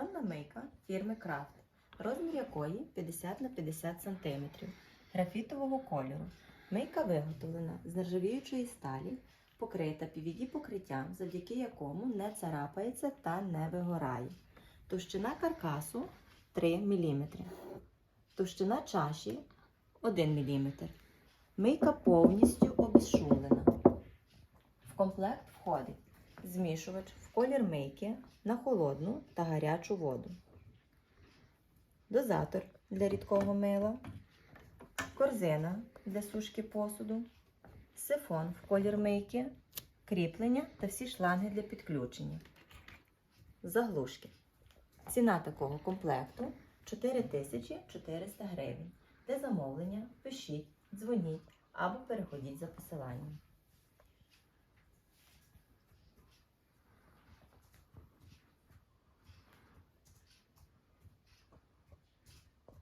Кухонна мийка фірми Крафт, розмір якої 50 на 50 см, графітового кольору. Мийка виготовлена з нержавіючої сталі, покрита PVD покриттям, завдяки якому не царапається та не вигорає. Товщина каркасу 3 мм. Товщина чаші 1 мм. Мийка повністю обезшумлена. В комплект входить змішувач в колір мийки на холодну та гарячу воду, дозатор для рідкого мила, корзина для сушки посуду, сифон в колір мийки, кріплення та всі шланги для підключення. Заглушки. Ціна такого комплекту 4400 гривень. Для замовлення пишіть, дзвоніть або переходіть за посиланням.